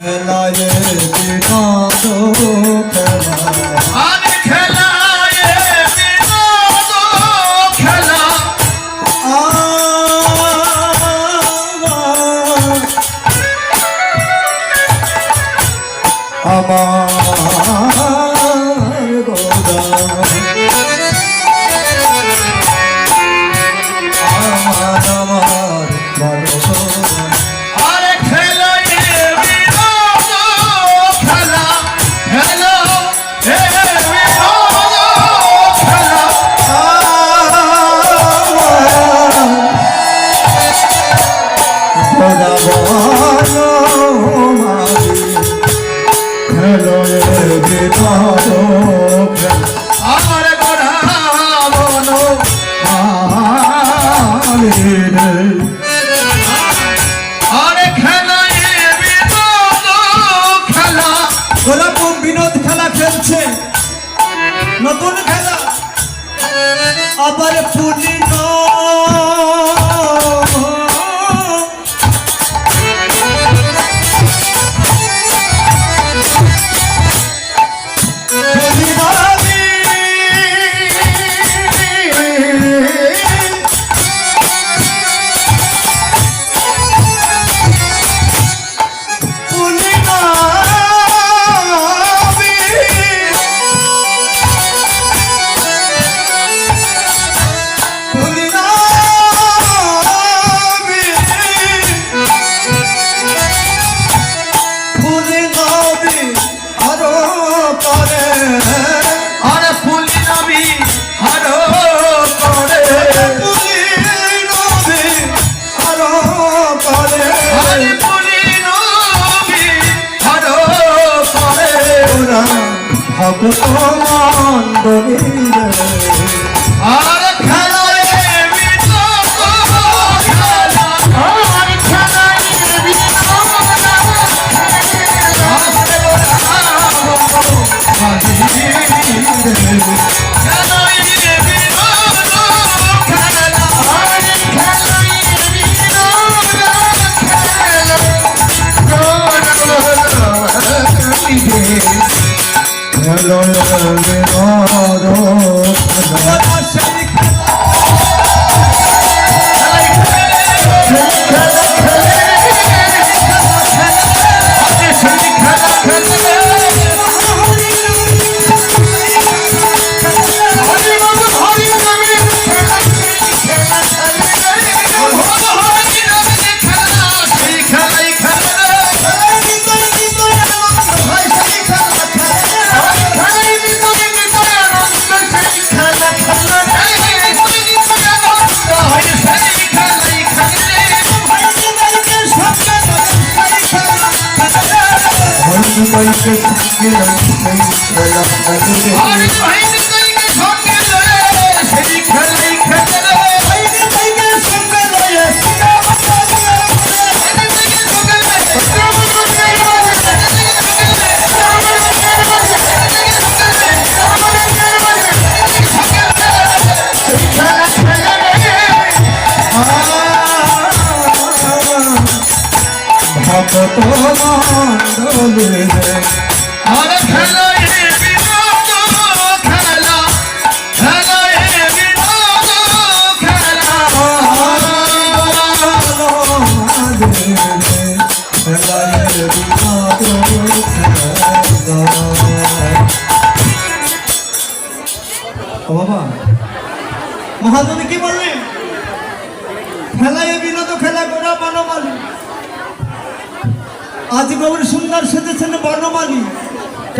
খেলায় বিনোদ বিনোদ খেলা। খেলছে নতুন খেলা। আবার পুলিন মন্দিরে আরে হ্যালো ভগত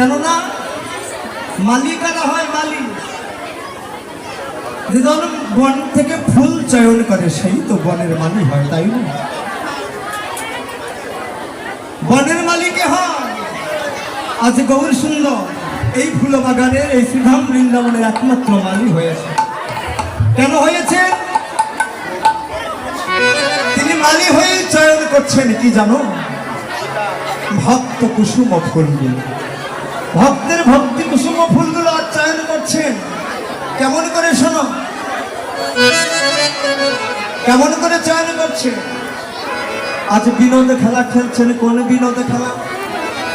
কেননা মালিকারা হয় মালিক যে ধরুন বন থেকে ফুল চয়ন করে সেই তো বনের মালিক হয়, তাই না? বনের মালিকে হয়? আজ গৌর সুন্দর, এই ফুল বাগানের এই শ্রীধাম বৃন্দাবনের একমাত্র মালিক হয়েছে। কেন হয়েছে? তিনি মালি হয়ে চয়ন করছেন, কি জানো? ভক্ত কুসুম ফুলগুলো ভক্তের ভক্তি কুসুম ফুলগুলো আর চয়ন করছেন। কেমন করে শোনো? কেমন করে চয়ন করছে আজ বিনোদ খেলা খেলছেন কোন বিনোদ খেলা?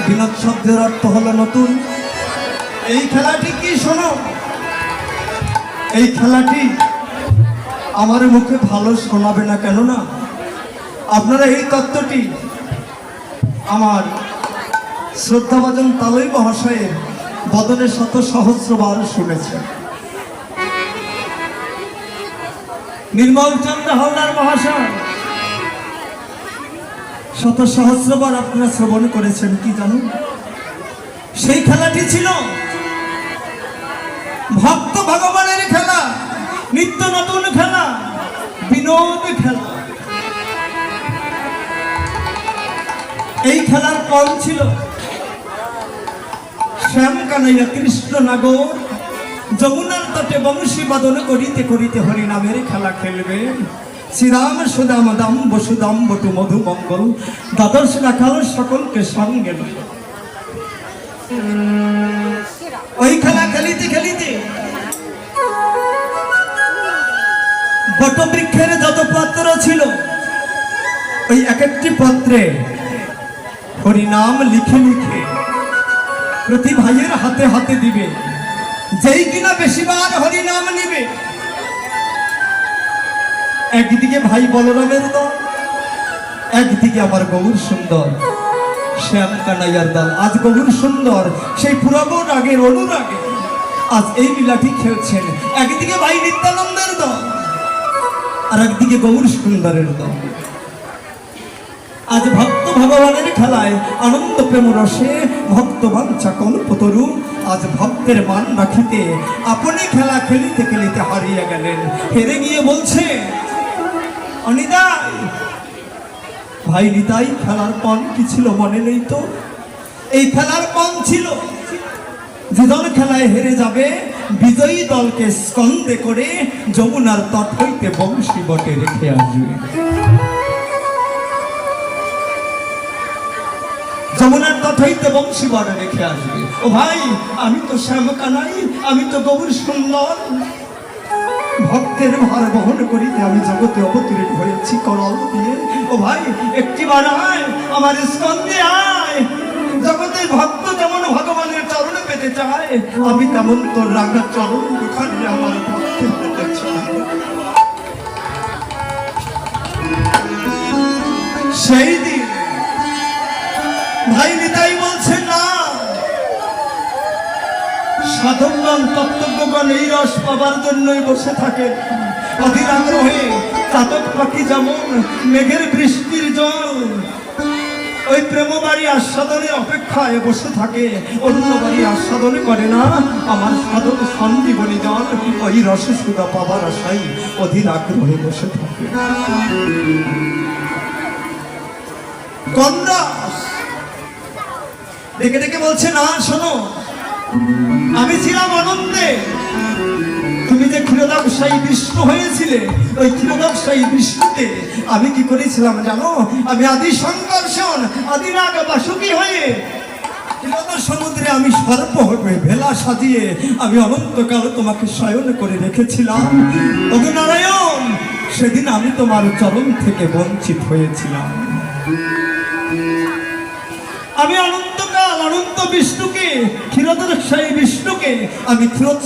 বিনোদ শব্দের অর্থ হলো নতুন। এই খেলাটি কি শোনো? এই খেলাটি আমার মুখে ভালো শোনাবে না কেন না আপনারা এই তত্ত্বটি আমার শ্রদ্ধাভাজন তালই মহাশয়ের বদনে শত সহস্রবার শুনেছেন। নির্মল চন্দ্র হাওলার মহাশয়, শত সহস্রবার আপনারা শ্রবণ করেছেন, কি জানুন? সেই খেলাটি ছিল ভক্ত ভগবানের খেলা, নিত্য নতুন খেলা, বিনোদ খেলা। এই খেলার পণ ছিল শ্যাম কানাইয়া কৃষ্ণ নাগর, যমুনার তটে বংশী বাদন করিতে করিতে হরিনামের খেলা খেলবে শ্রীরাম সুদাম দাম বসুদাম বটু মধু মঙ্গল দ্বাদশ রাখাল সকলকে সঙ্গে। ওই খেলা খেলিতে খেলিতে বটবৃক্ষের যত পত্র ছিল, ওই এক একটি পত্রে হরিনাম লিখে লিখে প্রতি ভাইয়ের হাতে হাতে দিবে। যেই কিনা বেশিবার হরিনাম নিবে। একদিকে ভাই বলরামের দল, একদিকে আমার গৌর সুন্দর। শ্যাম কানাইয়ার দল, আজ গৌর সুন্দর, সেই পুরাবন আগের অনুরাগে। আজ এই লীলাটি খেলছেন একদিকে ভাই নিত্যানন্দের দল, আর একদিকে গৌর সুন্দরের দল। আজ ভক্ত ভগবানের খেলায় আনন্দ প্রেম রসে ভক্ত বাঞ্ছা কল্পতরু আজ ভক্তের মান রাখিতে আপনি খেলা খেলিতে খেলিতে হারিয়ে গেলেন। হেরে গিয়ে বলছে অনিতাই ভাই নিতাই, খেলার পণ কি ছিল মনে নেই তো? এই খেলার পণ ছিল। যে দল খেলায় হেরে যাবে বিজয়ী দলকে স্কন্দে করে যমুনার তট হইতে বংশী বটে রেখে আসবে। যমুনার তট হইতে বংশী বটে রেখে আসবে। ও ভাই, আমি তো শ্যাম কানাই আমি তো গৌর সুন্দর। ভক্তের ভার বহন করিতে আমি জগতে অবতীর্ণ হয়েছি করল দিয়ে। ও ভাই একটি বার আয়, আমার স্কন্দে আয়। জগতের ভক্ত যেমন ভগবানের চরণে পেতে চায়, আমি তেমন তোর রাঙা চরণ দুখানে আমার ভক্তের পেতে চাই সেই দিন সাধকগণ তত্ত্বজ্ঞগণ এই রস পাবার জন্যই বসে থাকে অধীর চাতক পাখি যেমন মেঘের বৃষ্টির জল, ওই প্রেম বাড়ি আস্বাদনের অপেক্ষায় বসে থাকে। অন্য বাড়ি করে না, আমার সাধক সন্দীবনী জন ওই রসে সুদা পাবার আশাই অধীর আগ্রহে বসে থাকে। কন্দাস, ডেকে ডেকে বলছে, না, শোনো আমি ছিলাম আনন্দে তুমি যে ক্ষীরদাবসায়ী বিষ্ণু হয়েছিলে, ওই ক্ষীরদাবসায়ী বিষ্ণুতে আমি কি করেছিলাম জানো? আমি আদি সংকর্ষণ, আদি নাগ বাসুকি হয়ে সমুদ্রে আমি সর্প হয়ে ভেলা সাজিয়ে আমি অনন্তকাল তোমাকে শয়ন করে রেখেছিলাম। ওগো নারায়ণ সেদিন আমি তোমার চরণ থেকে বঞ্চিত হয়েছিলাম। আমি অনন্তকাল অনন্ত বিষ্ণুকে ক্ষীরোদর সেই বিষ্ণুকে আমি ক্ষীরোদ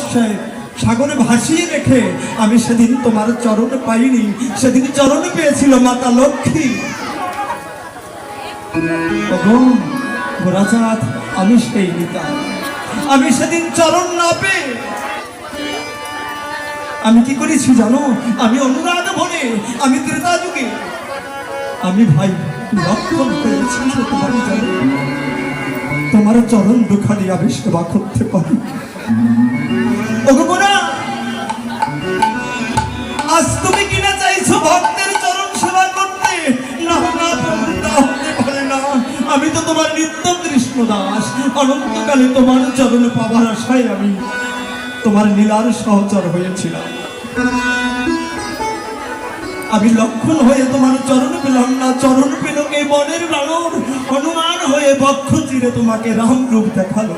সাগরে ভাসিয়ে রেখে আমি সেদিন তোমার চরণ পাইনি। সেদিন চরণ পেয়েছিল মাতা লক্ষ্মী। গোরাচাঁদ, আমি সেই নিতা আমি সেদিন চরণ না পেয়ে আমি কি করেছি জানো? আমি অনুরাগ ভরে আমি ত্রেতা যুগে। আমি ভাই লক্ষণ পেয়েছি তোমার চরণ দুখানি আমি সেবা করতে পারি। আজ তুমি কিনা চাইছো ভক্তের চরণ সেবা করতে? না না আমি তো তোমার নিত্য কৃষ্ণ দাস। অনন্তকালে তোমার চরণ পাবার আশায় আমি তোমার লীলার সহচর হয়েছিলাম। আমি লক্ষণ হয়ে তোমার চরণ পেলাম না, চরণ পেল এই বনের বানর। হনুমান হয়ে বক্ষ চিরে তোমাকে রাম রূপ দেখাল।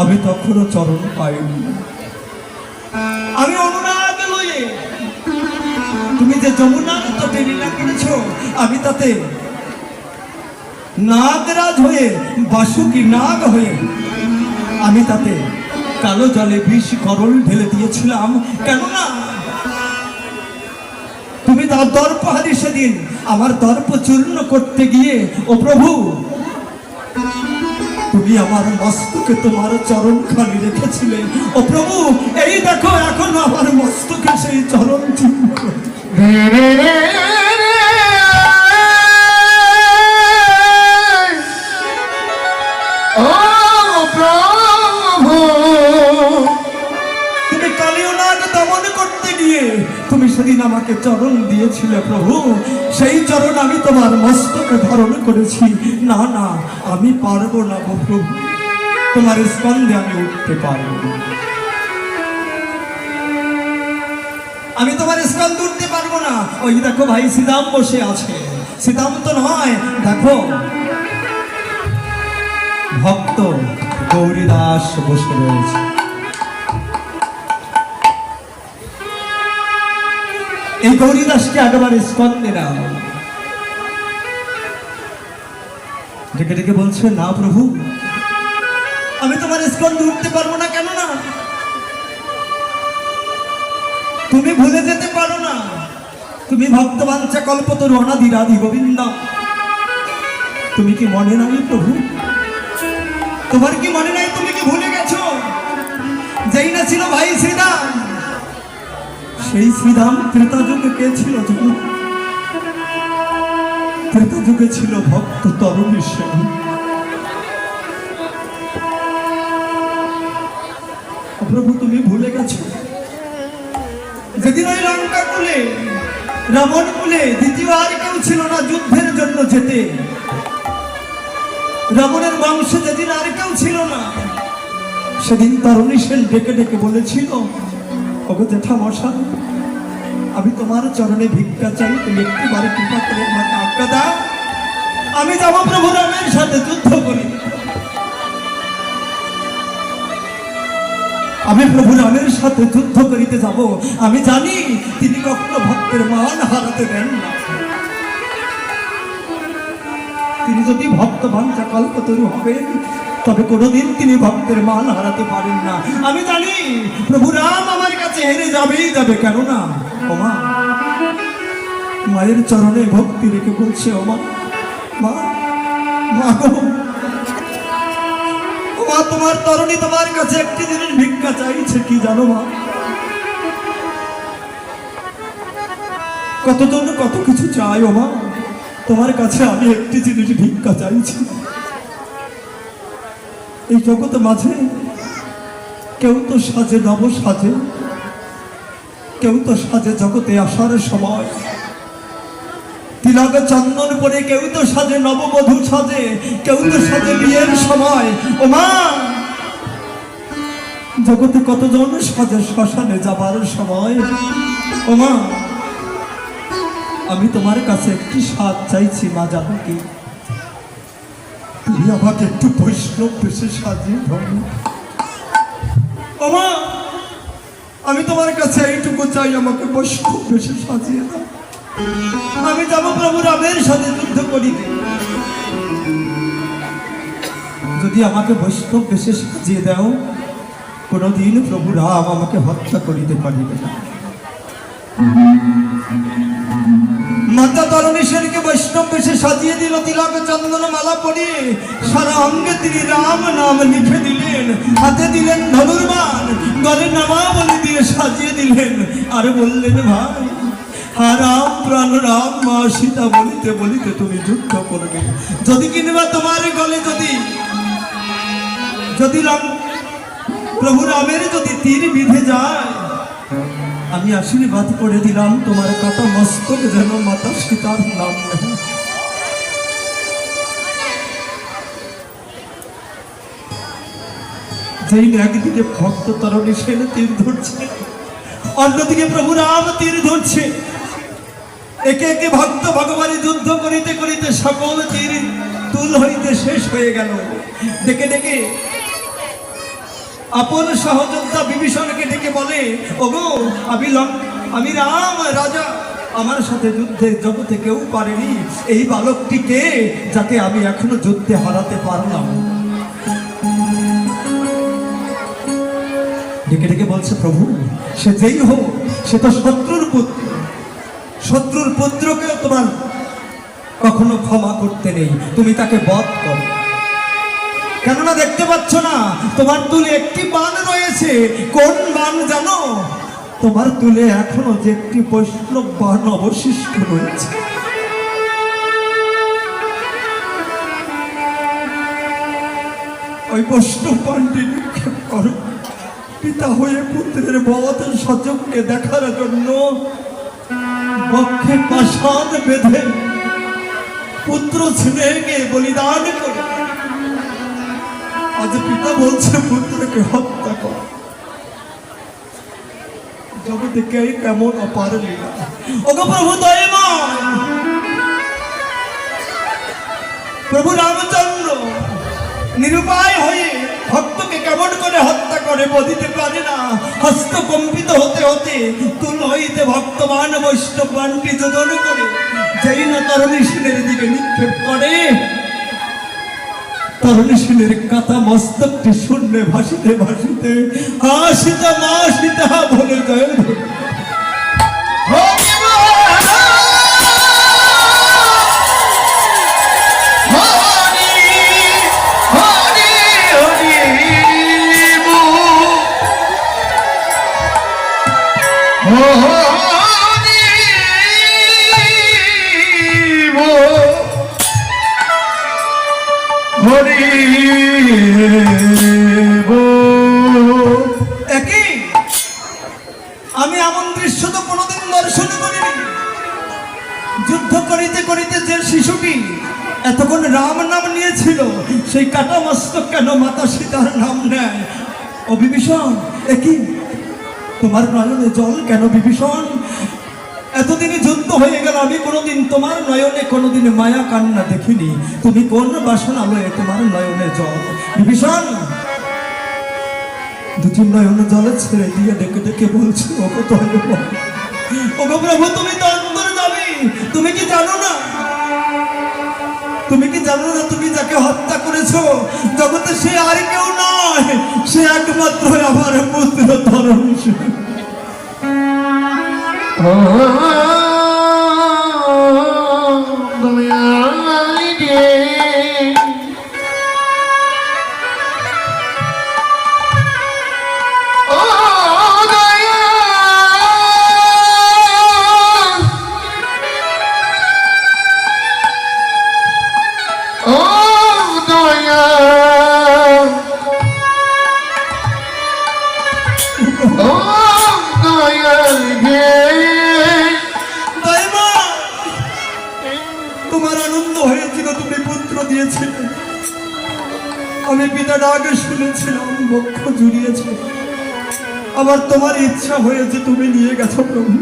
আমি তখনও চরণ পাইনি। আমি অনুরাগ লয়ে, তুমি যে যমুনার তটে লীলা করেছ আমি তাতে নাগরাজ হয়ে বাসুকি নাগ হয়ে, আমি তাতে কালো জলে বিষ করল ঢেলে দিয়েছিলাম। কেননা তুমি তার দর্প দর্পহারি সেদিন আমার দর্প চূর্ণ করতে গিয়ে, ও প্রভু, তুমি আমার মস্তকে তোমার চরণ খালি রেখেছিলে। ও প্রভু, এই দেখো, এখন আমার মস্তকে সেই চরণ চিহ্ন সেদিন আমাকে চরণ দিয়েছিলে প্রভু। সেই চরণ আমি তোমার মস্তকে ধারণ করেছি। না না, আমি পারব না প্রভু। তোমার স্কন্ধে আমি উঠতে পারব। আমি তোমার স্কন্ধ উঠতে পারব না। ওই দেখো ভাই শ্রীরাম বসে আছে। শ্রীরাম তো নয়, দেখো। ভক্ত গৌরীদাস বসে রয়েছে। গৌরীদাসকে একেবারে স্কন্দে না ডেকে ডেকে বলছে, না প্রভু, আমি তোমার স্কন্দে উঠতে পারব না কেন না তুমি ভুলে যেতে পারো না। তুমি ভক্তবাঞ্চা কল্পতরু অনাদি রাধি গোবিন্দ। তুমি কি মনে নাই প্রভু? তোমার কি মনে নাই তুমি কি ভুলে গেছো? যেই না ছিল ভাই শ্রীরাম সেই শ্রীরাম ত্রেতা যুগে কে ছিল জানো ত্রেতা যুগে ছিল ভক্ত তরুণী সেন। প্রভু, তুমি ভুলে গেছো? যেদিন ওই লঙ্কা কুলে, রাবণ কুলে দ্বিতীয় আর কেউ ছিল না যুদ্ধের জন্য যেতে। রাবণের বংশে যেদিন আর কেউ ছিল না, সেদিন তরুণী সেন ডেকে ডেকে বলেছিল ওগো মশাই আমি তোমার চরণে ভিক্ষা চাই, তুমি একটি বারে কৃপা করে আমাকে আজ্ঞা দাও। আমি যাব প্রভু রামের সাথে যুদ্ধ করি। আমি প্রভু রামের সাথে যুদ্ধ করিতে যাব। আমি জানি তিনি কখনো ভক্তের মান হারাতে দেন না। তিনি যদি ভক্ত বাঞ্ছা কল্পতরু হবেন তবে কোনোদিন তিনি ভক্তের মান হারাতে পারেন না। আমি জানি, প্রভু রাম আমার কাছে হেরে যাবেই যাবে কেননা ওমা, মায়ের চরণে ভক্তি রেখে বলছে, ওমা, মা মা মা তোমার তরণী তোমার কাছে একটি দিনের ভিক্ষা চাইছে, কি জানো মা? কতজন কত কিছু চাই ও মা তোমার কাছে আমি একটি জিনিস ভিক্ষা চাইছি। এই জগতে মাঝে কেউ তো সাজে নব সাজে, কেউ তো সাজে জগতে আসার সময়। তিলক চন্দন পরে কেউ তো সাজে নববধূ সাজে, কেউ তো সাজে বিয়ের সময়। ও মা! জগতে কতজন সাজে শ্মশানে যাবার সময়? ও মা! আমি তোমার কাছে একটি সাজ চাইছি, মা, জানো কি? আমাকে একটু বৈষ্ণব বেশি সাজিয়ে ধরো মা আমি তোমার কাছে এইটুকু চাই, আমাকে বৈষ্ণব বেশি সাজিয়ে দাও। আমি যাব প্রভু রামের সাথে যুদ্ধ করিতে। যদি আমাকে বৈষ্ণব বেশে সাজিয়ে দাও, কোনোদিন প্রভু রাম আমাকে হত্যা করিতে পারিবে না। বেশে সাজিয়ে দিল তিলক চন্দন মালা পরিয়ে সারা অঙ্গে তিনি রাম নাম লিখে দিলেন। হাতে দিলেন ধনুর্বান গলে নামাবলি দিয়ে সাজিয়ে দিলেন। আর বললেন, ভাই রাম প্রাণ রাম মা সীতা বলিতে বলিতে তুমি যুদ্ধ করবে। যদি কিংবা তোমার গলে যদি যদি রাম, প্রভু রামের যদি তীর বিধে যায়, আমি আশীর্বাদ করে দিলাম তোমার কাটা মস্তক যেন মাতা সীতার নাম নেয়। না একদিকে ভক্ত তরণী সেন তীর ধরছে, অন্যদিকে প্রভু রাম তীর ধরছে। একে একে ভক্ত ভগবানের যুদ্ধ করিতে করিতে সকল তীর তুল হইতে শেষ হয়ে গেল। ডেকে ডেকে আপন সহযোদ্ধা বিভীষণকে ডেকে বলে, ওগো, আমি আমি রাম রাজা। আমার সাথে যুদ্ধে জগতে কেউ পারেনি। এই বালকটিকে যাকে আমি এখনও যুদ্ধে হারাতে পারলাম। ডেকে ডেকে বলছে, প্রভু, সে যেই হোক, সে তো শত্রুর পুত্র। শত্রুর পুত্রকেও তোমার কখনো ক্ষমা করতে নেই। তুমি তাকে বধ করো। কেননা দেখতে পাচ্ছ না, তোমার তুলে একটি বান রয়েছে। কোন বান জানো? তোমার তুলে এখনও যে একটি বৈষ্ণব বান অবশিষ্ট রয়েছে। ওই বৈষ্ণব বানটি নিক্ষেপ করো। পিতা হয়ে পুত্রের বধ সচককে দেখার জন্য বক্ষে পাষাণ বেঁধে পুত্র ছেলেকে বলিদান করে। আজ পিতা বলছে, পুত্রকে হত্যা কর। জগতে কে কেমন অপার লীলা প্রভু দয়ময়। প্রভু রামচন্দ্র, নিরুপায় হয়ে ভক্তকে কেমন করে হত্যা করে বদিতে পারে না? হস্ত কম্পিত হতে হতে তুল হইতে ভক্তবান বৈষ্ণবানটি যোজন করে, যেই না তরণী শিলের দিকে নিক্ষেপ করে। তরণী শিলের কাতা মস্তকটি শূন্যে ভাসিতে ভাসিতে আসিতা মা সীতা বলে জয় একই আমি এমন দৃশ্য তো কোনোদিন দর্শন করিনি। যুদ্ধ করিতে করিতে যে শিশুটি এতক্ষণ রাম নাম নিয়েছিল, সেই কাটা মস্তক কেন মাতা সীতার নাম নেয়? ও একই তোমার নয়নে জল কেন বিভীষণ? এতদিনই যুদ্ধ হয়ে গেল, আমি কোনোদিন তোমার নয়নে, কোনোদিন মায়া কান্না দেখিনি। তুমি কোন বাসনা লয়ে তোমার নয়নে জল? বিভীষণ! দুটি নয়ন জলে ছেড়ে দিয়ে ডেকে ডেকে বলছি, ওগো তো ওগো প্রভু, তুমি তো অন্তরে যাবে, তুমি কি জানো না? তুমি কি জানো না তুমি যাকে হত্যা করেছ? জগতে সে আর কেউ নয়, সে একমাত্র আমার পুত্র ধরণ আমি পিতা ডাকে শুনেছিলাম বক্ষ জুড়িয়েছে। আবার তোমার ইচ্ছা হয়েছে তুমি নিয়ে গেছো প্রভু।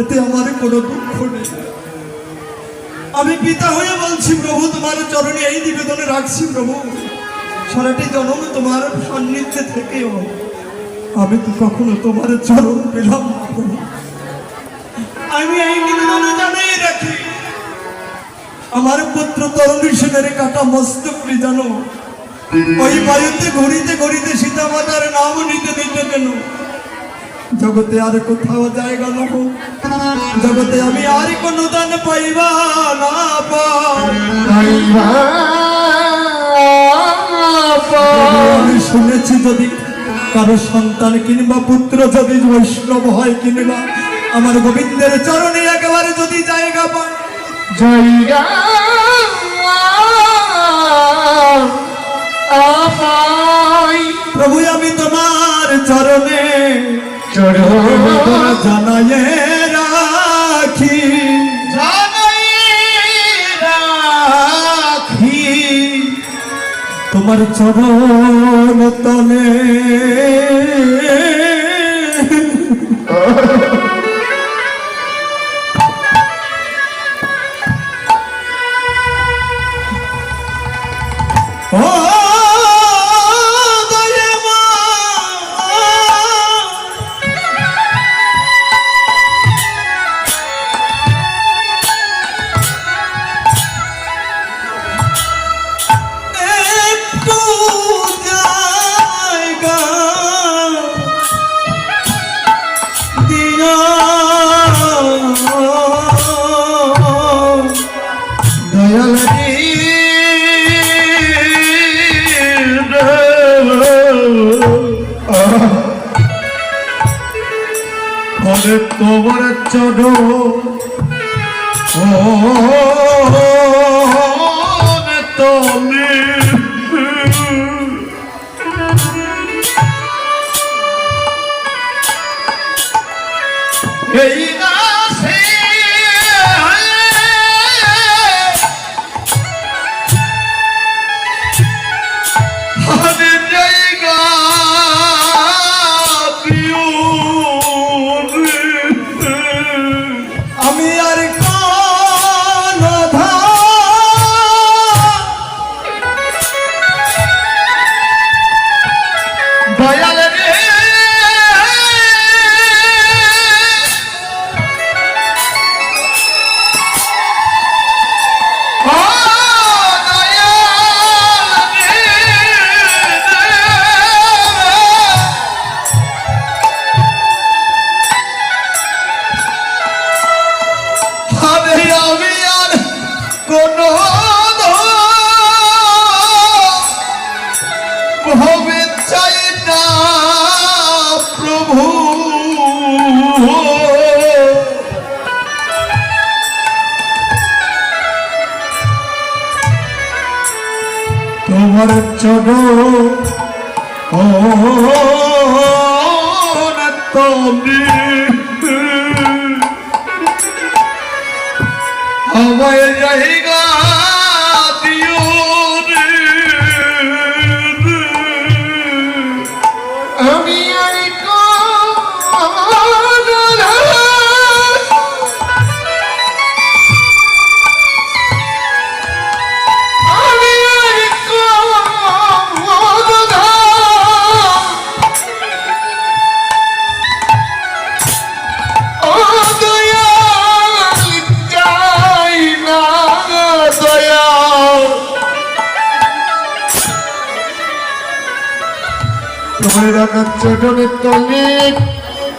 এতে আমার কোনো দুঃখ নেই। আমি পিতা হয়ে বলছি, প্রভু, তোমার চরণে এই নিবেদনে রাখছি, প্রভু। সারাটি জনম তোমার সান্নিধ্যে থেকেও আমি তো কখনো তোমার চরণ পেলাম। আমি এই নিবেদনে আমার পুত্র তরুণী সেনের কাটা মস্তকটি জানো ওই বায়ুতে ঘুরিতে ঘুরিতে সীতা মাতার নাম নিতে নিতে কেন? জগতে আর কোথাও জায়গা না হোক জগতে আমি আর কোনো দান পাইবা না পাই। আমি শুনেছি যদি কারও সন্তান কিংবা পুত্র যদি বৈষ্ণব হয় কিংবা আমার গোবিন্দের চরণে একেবারে যদি জায়গা পায় জয়রা প্রভু আমি তোমার চরণে জানায় রাখি। রাখি। তোমার চরণ তলে তোমার চড় তলে তোমার চরণ। আমায় জায়গা রাখার চটনের তলে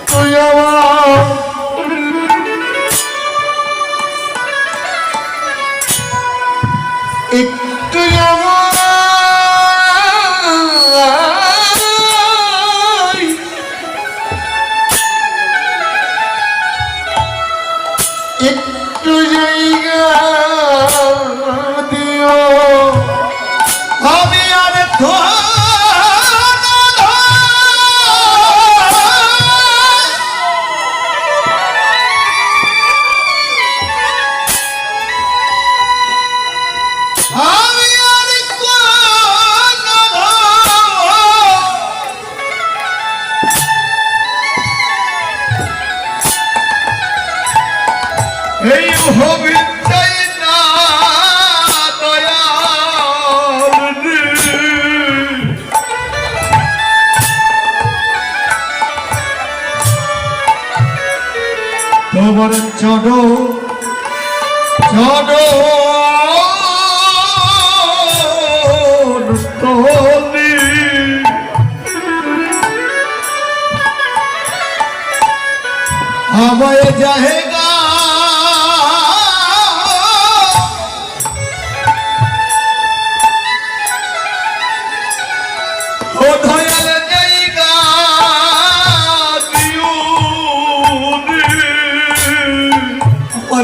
তুই আমার। একটু চড় চড়। তলি আমায় জাহেগা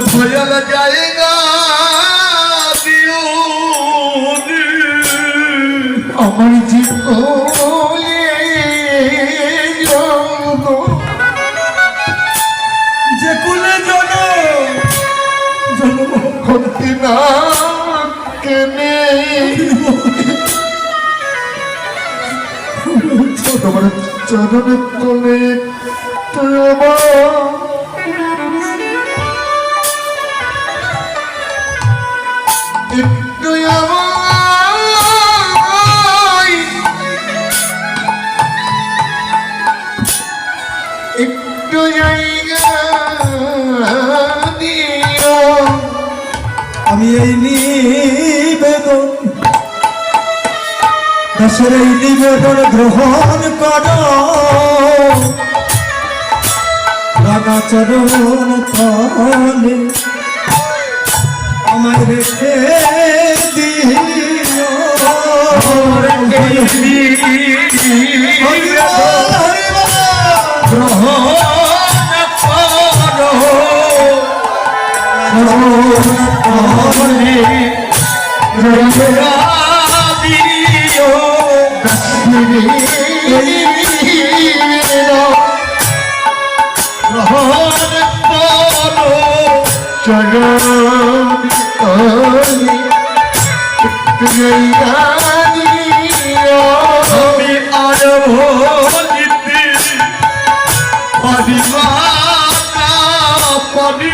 জায়গা দিও রে। আমার জীবনে যে কুলে জানো জন্ম না কেনে তোমার চরণের তলে তুই আমার দাসের এই নিবেদন গ্রহণ কর রাগাচরণ তলে আমায় রেখে দিও হরিবল, হরিবল। আমি আর ভোলিতে পারি মাতা পারি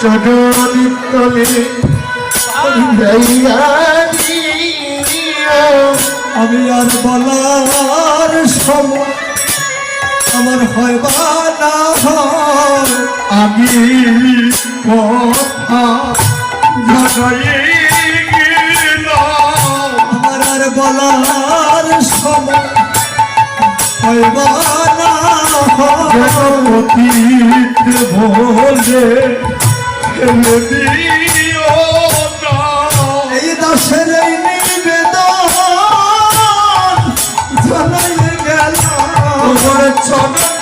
চরণি তলে আমি আর বলার সময় আমার হয় বা না হয় আমি কথা আমার আর বলার সময় হয় বা না অতীত ভোলে এই দাসের তোমার